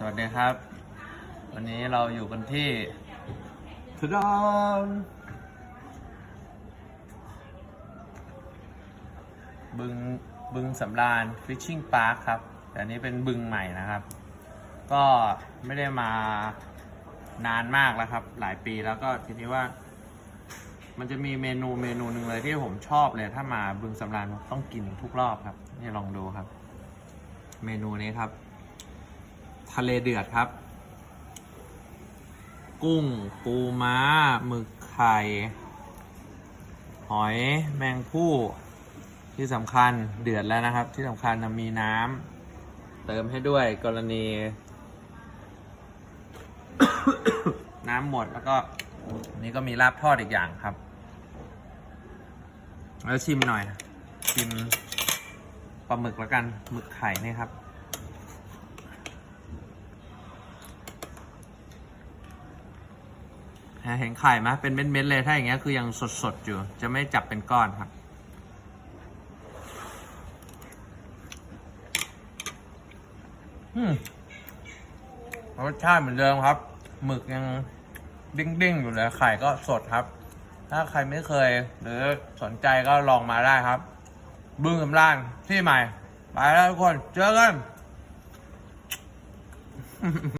สวัสดีครับ วันนี้เราอยู่กันที่ทดอนบึงบึงสำราญฟิชชิ่งพาร์คครับแต่นนี้เป็นบึงใหม่นะครับ ก็ไม่ได้มานานมากแล้วครับ หลายปีแล้วก็ทีนี้ว่า มันจะมีเมนูเมนูหนึ่งเลยที่ผมชอบเลย ถ้ามาบึงสำราญต้องกินทุกรอบครับ นี่ลองดูครับ เมนูนี้ครับ ทะเลเดือดครับ กุ้ง ปูม้า หมึกไข่ หอยแมงผู้ที่สำคัญเดือดแล้วนะครับ ที่สำคัญนมีน้ำเติมให้ด้วยกรณี น้ำหมดแล้วก็นนี่ก็มีลาบทอดอีกอย่างครับ แล้วชิมหน่อย ชิมปลาหมึกแล้วกันหมึกไข่นี่ครับ เห็นไข่ไหมเป็นเม็ดๆเลยถ้าอย่างเงี้ยคือยังสดๆอยู่ จะไม่จับเป็นก้อนครับรสชาติเหมือนเดิมครับหมึกยังดิ้งๆอยู่เลยไข่ก็สดครับ ถ้าใครไม่เคย หรือสนใจก็ลองมาได้ครับ บึ้งสำรานที่ใหม่ ไปแล้วทุกคน เจอกัน